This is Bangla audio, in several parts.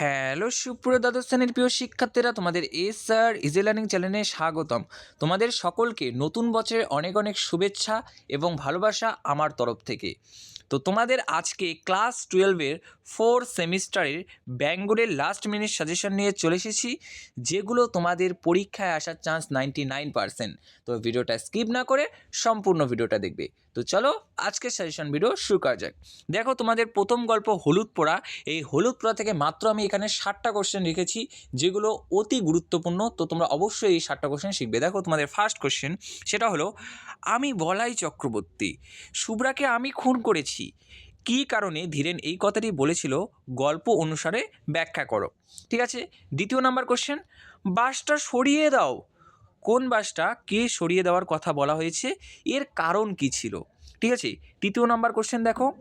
হ্যালো, সুপ্রিয় দ্বাদশ শ্রেণির প্রিয় শিক্ষার্থীরা, তোমাদের এস স্যার ইজি লার্নিং চ্যানেলে স্বাগতম। তোমাদের সকলকে নতুন বছরের অনেক অনেক শুভেচ্ছা এবং ভালোবাসা আমার তরফ থেকে। তো তোমাদের আজকে ক্লাস টুয়েলভের ফোর সেমিস্টারের ব্যাঙ্গলের লাস্ট মিনিট সাজেশন নিয়ে চলে এসেছি, যেগুলো তোমাদের পরীক্ষায় আসার চান্স নাইনটি নাইন পার্সেন্ট তো ভিডিওটা স্কিপ না করে সম্পূর্ণ ভিডিওটা দেখবে। তো চলো আজকের সাজেশন ভিডিও শুরু করা যাক। দেখো তোমাদের প্রথম গল্প হলুদ পোড়া। এই হলুদ পোড়া থেকে মাত্র আমি এখানে ষাটটা কোশ্চেন রেখেছি, যেগুলো অতি গুরুত্বপূর্ণ। তো তোমরা অবশ্যই এই ষাটটা কোশ্চেন শিখবে। দেখো তোমাদের ফার্স্ট কোশ্চেন সেটা হলো, আমি বলাই চক্রবর্তী, শুভ্রাকে আমি খুন করেছি। কী কারণে? ধীরেন এই কথাটি বলেছিল, গল্প অনুসারে ব্যাখ্যা করো। ঠিক আছে? দ্বিতীয় নাম্বার কোশ্চেন বাসটা সরিয়ে দাও। কোন বাসটা কে সরিয়ে দেওয়ার কথা বলা হয়েছে, এর কারণ কি ছিল? ঠিক আছে? তৃতীয় নাম্বার কোশ্চেন দেখো।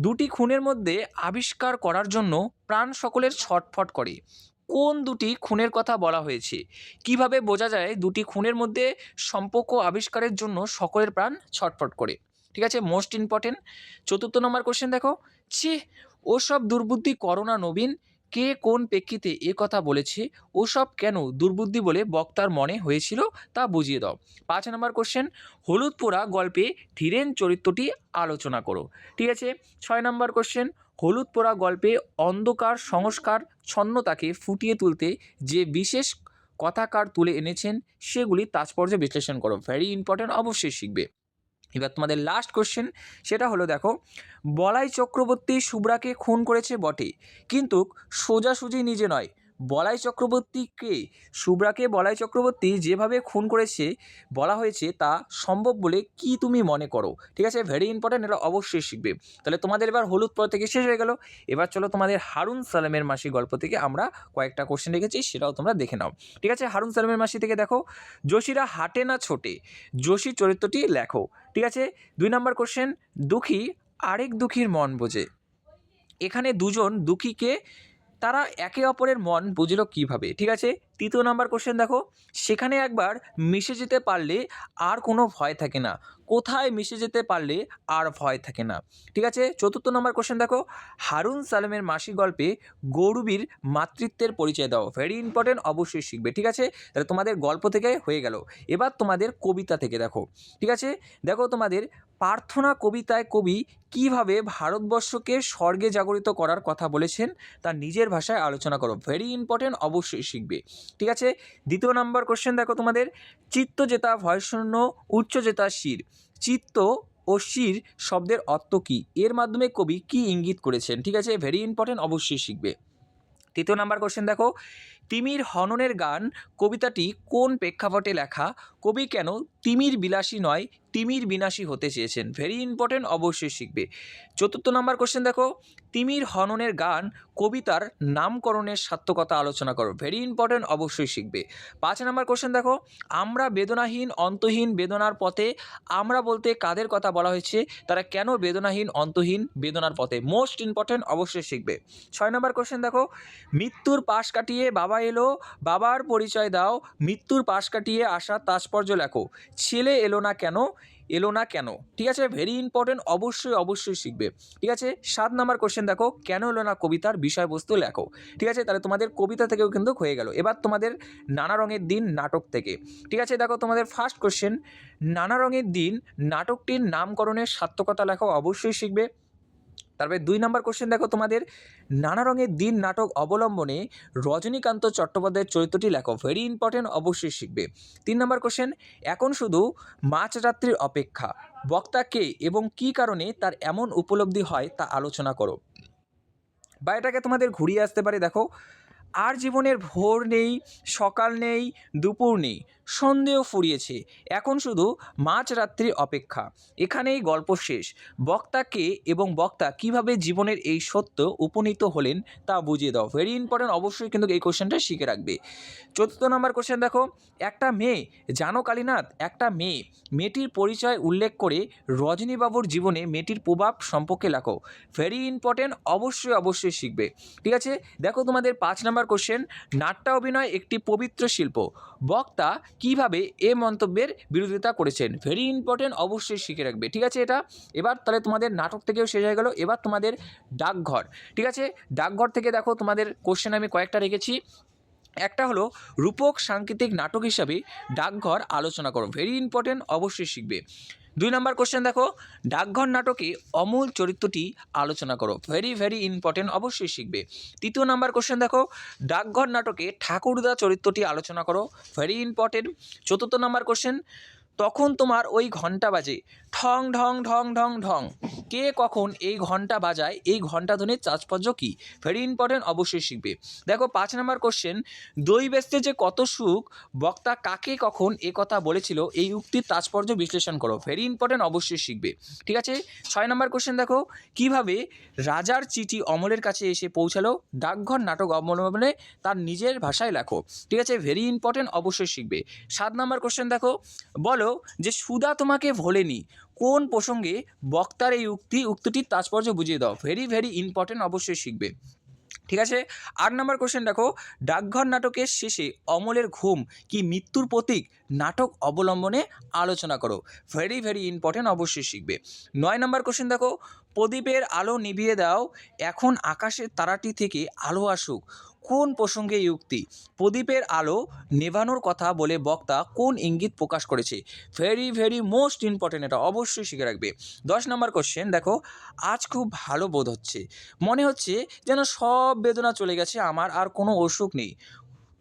দুটি খুনের মধ্যে আবিষ্কার করার জন্য প্রাণ সকলের ছটফট করে। কোন দুটি খুনের কথা বলা হয়েছে? কীভাবে বোঝা যায় দুটি খুনের মধ্যে সম্পর্ক আবিষ্কারের জন্য সকলের প্রাণ ছটফট করে? ঠিক আছে? মোস্ট ইম্পর্টেন্ট চতুর্থ নম্বর কোশ্চেন দেখো। ছি, ওসব দুর্বুদ্ধি করোনা নবীন। কে কোন প্রেক্ষিতে এ কথা বলেছে, ওসব কেন দুর্বুদ্ধি বলে বক্তার মনে হয়েছিল তা বুঝিয়ে দাও। পাঁচ নম্বর কোশ্চেন হলুদ পোড়া গল্পে ধীরেন চরিত্রটি আলোচনা করো। ঠিক আছে? ছয় নম্বর কোশ্চেন হলুদ পোড়া গল্পে অন্ধকার সংস্কার ছন্নতাকে ফুটিয়ে তুলতে যে বিশেষ কথাকার তুলে এনেছেন, সেগুলি তাৎপর্য বিশ্লেষণ করো। ভেরি ইম্পর্ট্যান্ট অবশ্যই শিখবে। এবার তোমাদের লাস্ট কোশ্চেন সেটা হলো দেখো, বলাই চক্রবর্তী শুভ্রাকে খুন করেছে বটে, কিন্তু সোজাসুজি নিজে নয়। বলাই চক্রবর্তীকে শুভ্রাকে বলাই চক্রবর্তী যেভাবে খুন করেছে, বলা হয়েছে তা সম্ভব বলে কি তুমি মনে করো? ঠিক আছে ভেরি ইম্পর্ট্যান্ট এটা অবশ্যই শিখবে। তাহলে তোমাদের এবার হলুদ পর থেকে শেষ হয়ে গেল। এবার চলো তোমাদের হারুন সালামের মাসি গল্প থেকে আমরা কয়েকটা কোশ্চেন রেখেছি, সেটাও তোমরা দেখে নাও। ঠিক আছে, হারুন সালামের মাসি থেকে দেখো যোশীরা হাঁটে না ছোটে? যোশী চরিত্রটি লেখো। ঠিক আছে, দুই নম্বর কোশ্চেন দুঃখী আরেক দুঃখীর মন বোঝে। এখানে দুজন দুঃখীকে তারা একে অপরের মন বুঝলো কীভাবে? ঠিক আছে? তৃতীয় নাম্বার কোশ্চেন দেখো। সেখানে একবার মিশে যেতে পারলে আর কোনো ভয় থাকে না। কোথায় মিশে যেতে পারলে আর ভয় থাকে না। ঠিক আছে? চতুর্থ নম্বর কোশ্চেন দেখো। হারুন সালামের মাসি গল্পে গৌরবীর মাতৃত্বের পরিচয় দাও। ভেরি ইম্পর্টেন্ট অবশ্যই শিখবে। ঠিক আছে? তাহলে তোমাদের গল্প থেকে হয়ে গেল। এবার তোমাদের কবিতা থেকে দেখো। ঠিক আছে? দেখো তোমাদের প্রার্থনা কবিতায় কবি কীভাবে ভারতবর্ষকে স্বর্গে জাগরিত করার কথা বলেছেন, তা নিজের ভাষায় আলোচনা করো। ভেরি ইম্পর্টেন্ট অবশ্যই শিখবে। ঠিক আছে? দ্বিতীয় নাম্বার কোশ্চেন দেখো তোমাদের। চিত্ত জেতা, ভয়শূন্য, উচ্চ জেতা, শির। চিত্ত ও শির শব্দের অর্থ কী? এর মাধ্যমে কবি কি ইঙ্গিত করেছেন? ঠিক আছে? ভেরি ইম্পর্টেন্ট অবশ্যই শিখবে। তৃতীয় নাম্বার কোশ্চেন দেখো। তিমির হননের গান কবিতাটি কোন প্রেক্ষাপটে লেখা? কবি কেন তিমির বিলাসী নয় তিমির বিনাশী হতে চেয়েছেন। ভেরি ইম্পর্টেন্ট অবশ্যই শিখবে। চতুর্থ নাম্বার কোশ্চেন দেখো। তিমির হননের গান কবিতার নামকরণের সার্থকতা আলোচনা করো। ভেরি ইম্পর্টেন্ট অবশ্যই শিখবে। পাঁচ নাম্বার কোশ্চেন দেখো। আমরা বেদনাহীন, অন্তহীন বেদনার পথে আমরা বলতে কাদের কথা বলা হয়েছে? তারা কেন বেদনাহীন, অন্তহীন বেদনার পথে? মোস্ট ইম্পর্টেন্ট অবশ্যই শিখবে। ছয় নম্বর কোশ্চেন দেখো। মৃত্যুর পাশ কাটিয়ে বাবা এলো, বাবার পরিচয় দাও। মৃত্যুর পাশ কাটিয়ে আসা তাৎপর্য লেখো। ছেলে এলো না কেন? এলো না কেন? ঠিক আছে ভেরি ইম্পর্টেন্ট অবশ্যই অবশ্যই শিখবে। ঠিক আছে, সাত নাম্বার কোয়েশ্চেন দেখো, কেন এলো না কবিতার বিষয়বস্তু লেখো? ঠিক আছে, তাহলে তোমাদের কবিতা থেকেও কিন্তু হয়ে গেল। এবার তোমাদের নানা রঙের দিন নাটক থেকে। ঠিক আছে, দেখো তোমাদের ফার্স্ট কোশ্চেন নানা রঙের দিন নাটকটির নামকরণের সার্থকতা লেখো, অবশ্যই শিখবে। তারপরে দুই নম্বর কোশ্চেন দেখো, তোমাদের নানা রঙের দিন নাটক অবলম্বনে রজনীকান্ত চট্টোপাধ্যায়ের চরিত্রটি লেখো ভেরি ইম্পর্টেন্ট অবশ্যই শিখবে। তিন নম্বর কোশ্চেন এখন শুধু মাঝরাত্রির অপেক্ষা, বক্তা কে এবং কী কারণে তার এমন উপলব্ধি হয় তা আলোচনা করো। বা এটাকে তোমাদের ঘুরিয়ে আসতে পারে, দেখো, আর জীবনের ভোর নেই, সকাল নেই, দুপুর নেই সন্দেহ ফুরিয়েছে। এখন শুধু মাঝরাত্রি অপেক্ষা। এখানেই গল্প শেষ। বক্তাকে এবং বক্তা কীভাবে জীবনের এই সত্য উপনীত হলেন তা বুঝিয়ে দাও। ভেরি ইম্পর্টেন্ট অবশ্যই কিন্তু এই কোশ্চেনটা শিখে রাখবে। চতুর্থ নম্বর কোশ্চেন দেখো। একটা মেয়ে, জানো কালীনাথ? একটা মেয়ে। মেয়েটির পরিচয় উল্লেখ করে রজনীবাবুর জীবনে মেয়েটির প্রভাব সম্পর্কে লেখো। ভেরি ইম্পর্টেন্ট অবশ্যই অবশ্যই শিখবে। ঠিক আছে? দেখো তোমাদের পাঁচ নম্বর কোশ্চেন নাট্য অভিনয় একটি পবিত্র শিল্প। বক্তা কীভাবে এ মন্তব্যের বিরোধিতা করেছেন? ভেরি ইম্পর্টেন্ট অবশ্যই শিখে রাখবে, ঠিক আছে এটা? এবার তাহলে তোমাদের নাটক থেকেও শেষ হয়ে গেল, এবার তোমাদের ডাকঘর, ঠিক আছে? ডাকঘর থেকে দেখো তোমাদের কোশ্চেন আমি কয়েকটা রেখেছি। একটা হলো, রূপক সাংকেতিক নাটক হিসাবে ডাকঘর আলোচনা করো ভেরি ইম্পর্টেন্ট অবশ্যই শিখবে। দুই নম্বর কোশ্চেন দেখো, ডাকঘর নাটকে অমূল চরিত্রটি আলোচনা করো। ভেরি ভেরি ইম্পর্টেন্ট অবশ্যই শিখবে। তৃতীয় নাম্বার কোশ্চেন দেখো, ডাকঘর নাটকে ঠাকুরদা চরিত্রটি আলোচনা করো। ভেরি ইম্পর্টেন্ট চতুর্থ নাম্বার কোশ্চেন তখন তোমার ওই ঘণ্টা বাজে। ঠং ঢং ঢং ঢং ঢং। কে কখন এই ঘণ্টা বাজায়? এই ঘণ্টা ধ্বনির তাৎপর্য কী? ভেরি ইম্পর্টেন্ট অবশ্যই শিখবে। দেখো, পাঁচ নম্বর কোশ্চেন দই বেচতে যে কত সুখ, বক্তা কাকে কখন এ কথা বলেছিল, এই উক্তির তাৎপর্য বিশ্লেষণ করো। ভেরি ইম্পর্টেন্ট অবশ্যই শিখবে। ঠিক আছে? ছয় নম্বর কোশ্চেন দেখো, কীভাবে রাজার চিঠি অমলের কাছে এসে পৌঁছালো? ডাকঘর নাটক অবলম্বনে তার নিজের ভাষায় লেখো। ঠিক আছে? ভেরি ইম্পর্টেন্ট অবশ্যই শিখবে। সাত নম্বর কোশ্চেন দেখো, বলো যে সুধা তোমাকে ভোলেনি। কোন প্রসঙ্গে বক্তার এই উক্তি, উক্তিটির তাৎপর্য বুঝিয়ে দাও। ভেরি ভেরি ইম্পর্টেন্ট অবশ্যই শিখবে। ঠিক আছে? আট নম্বর কোশ্চেন দেখো। ডাকঘর নাটকের শেষে অমলের ঘুম কি মৃত্যুর প্রতীক? নাটক অবলম্বনে আলোচনা করো। ভেরি ভেরি ইম্পর্টেন্ট অবশ্যই শিখবে। নয় নম্বর কোশ্চেন দেখো। প্রদীপের আলো নিভিয়ে দাও। এখন আকাশের তারাটি থেকে আলো আসুক। কোন প্রসঙ্গে উক্তি? প্রদীপের আলো নেভানোর কথা বলে বক্তা কোন ইঙ্গিত প্রকাশ করেছে? ভেরি ভেরি মোস্ট ইম্পর্টেন্ট এটা অবশ্যই শিখে রাখবে। দশ নম্বর কোশ্চেন দেখো, আজ খুব ভালো বোধ হচ্ছে। মনে হচ্ছে যেন সব বেদনা চলে গেছে, আমার আর কোনো অসুখ নেই,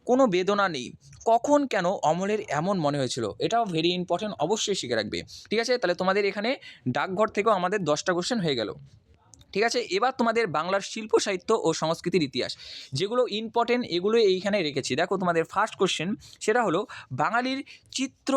কোনো বেদনা নেই। কখন কেন অমলের এমন মনে হয়েছিল? এটাও ভেরি ইম্পর্টেন্ট অবশ্যই শিখে রাখবে। ঠিক আছে, তাহলে তোমাদের এখানে ডাকঘর থেকেও আমাদের দশটা কোশ্চেন হয়ে গেল। ঠিক আছে? এবার তোমাদের বাংলার শিল্প, সাহিত্য ও সংস্কৃতির ইতিহাস। যেগুলো ইম্পর্টেন্ট এগুলো এইখানে রেখেছি। দেখো তোমাদের ফার্স্ট কোশ্চেন সেটা হলো, বাঙালির চিত্র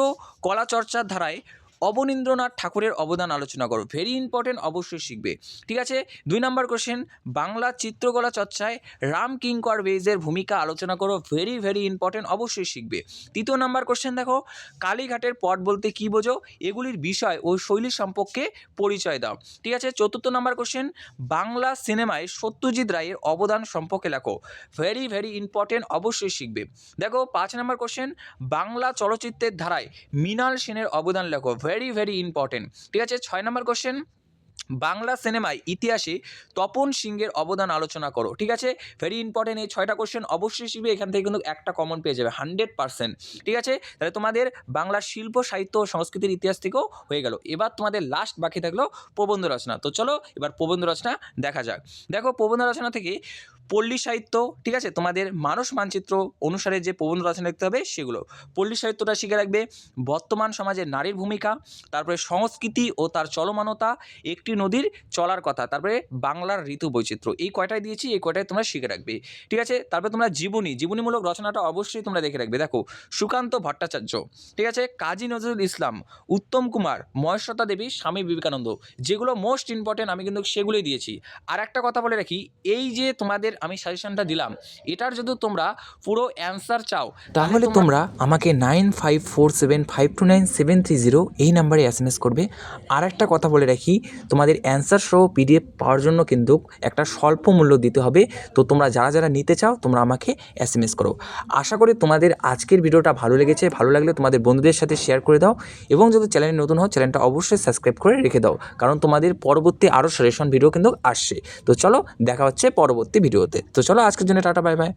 চর্চার ধারায় অবনীন্দ্রনাথ ঠাকুরের অবদান আলোচনা করো। ভেরি ইম্পর্টেন্ট অবশ্যই শিখবে। ঠিক আছে? দুই নম্বর কোশ্চেন বাংলা চিত্রকলা চর্চায় রাম কিঙ্কর বেজের ভূমিকা আলোচনা করো। ভেরি ভেরি ইম্পর্টেন্ট অবশ্যই শিখবে। তৃতীয় নম্বর কোশ্চেন দেখো, কালীঘাটের পট বলতে কী বোঝো? এগুলির বিষয় ও শৈলী সম্পর্কে পরিচয় দাও। ঠিক আছে? চতুর্থ নম্বর কোশ্চেন বাংলা সিনেমায় সত্যজিৎ রায়ের অবদান সম্পর্কে লেখো। ভেরি ভেরি ইম্পর্টেন্ট অবশ্যই শিখবে। দেখো, পাঁচ নম্বর কোশ্চেন বাংলা চলচ্চিত্রের ধারায় মৃণাল সেনের অবদান লেখো। ভেরি ভেরি ইম্পর্টেন্ট ঠিক আছে? ছয় নম্বর কোশ্চেন বাংলা সিনেমায় ইতিহাসে তপন সিংয়ের অবদান আলোচনা করো, ঠিক আছে? ভেরি ইম্পর্টেন্ট এই ছয়টা কোশ্চেন অবশ্যই শিখবে, এখান থেকে কিন্তু একটা কমন পেয়ে যাবে হান্ড্রেড পার্সেন্ট ঠিক আছে? তাহলে তোমাদের বাংলা শিল্প, সাহিত্য, সংস্কৃতির ইতিহাস থেকেও হয়ে গেল। এবার তোমাদের লাস্ট বাকি থাকল প্রবন্ধ রচনা। তো চলো এবার প্রবন্ধ রচনা দেখা যাক। দেখো, প্রবন্ধ রচনা থেকে পল্লী সাহিত্য, ঠিক আছে? তোমাদের মানস মানচিত্র অনুসারে যে প্রবন্ধ রচনা লিখতে হবে, সেগুলো। পল্লী সাহিত্যটা শিখে রাখবে। বর্তমান সমাজে নারীর ভূমিকা, তারপরে সংস্কৃতি ও তার চলমানতা, একটি নদীর চলার কথা, তারপরে বাংলার ঋতু বৈচিত্র্য। এই কয়টাই দিয়েছি, এই কয়টাই তোমরা শিখে রাখবে। ঠিক আছে? তারপরে তোমরা জীবনী, জীবনীমূলক রচনাটা অবশ্যই তোমরা দেখে রাখবে। দেখো, সুকান্ত ভট্টাচার্য, ঠিক আছে? কাজী নজরুল ইসলাম, উত্তম কুমার মহেশ্বতা দেবী, স্বামী বিবেকানন্দ। যেগুলো মোস্ট ইম্পর্টেন্ট আমি কিন্তু সেগুলোই দিয়েছি। আর একটা কথা বলে রাখি, এই যে তোমাদের আমি সাজেশনটা দিলাম। এটার যদি তোমরা পুরো অ্যান্সার চাও তাহলে তোমরা আমাকে nine five four seven five two nine seven three zero এই নাম্বারে এস এম এস করবে। আর একটা কথা বলে রাখি তোমাদের অ্যান্সার সহ পিডিএফ পাওয়ার জন্য কিন্তু একটা স্বল্প মূল্য দিতে হবে। তো তোমরা যারা যারা নিতে চাও তোমরা আমাকে এস এম এস করো। আশা করি তোমাদের আজকের ভিডিওটা ভালো লেগেছে। ভালো লাগলে তোমাদের বন্ধুদের সাথে শেয়ার করে দাও এবং যদি চ্যানেলে নতুন হও চ্যানেলটা অবশ্যই সাবস্ক্রাইব করে রেখে দাও। কারণ তোমাদের পরবর্তী আরও সাজেশন ভিডিও কিন্তু আসছে। তো চলো দেখা হচ্ছে পরবর্তী ভিডিওতে তো চলো আজকের জন্য টাটা বাই বাই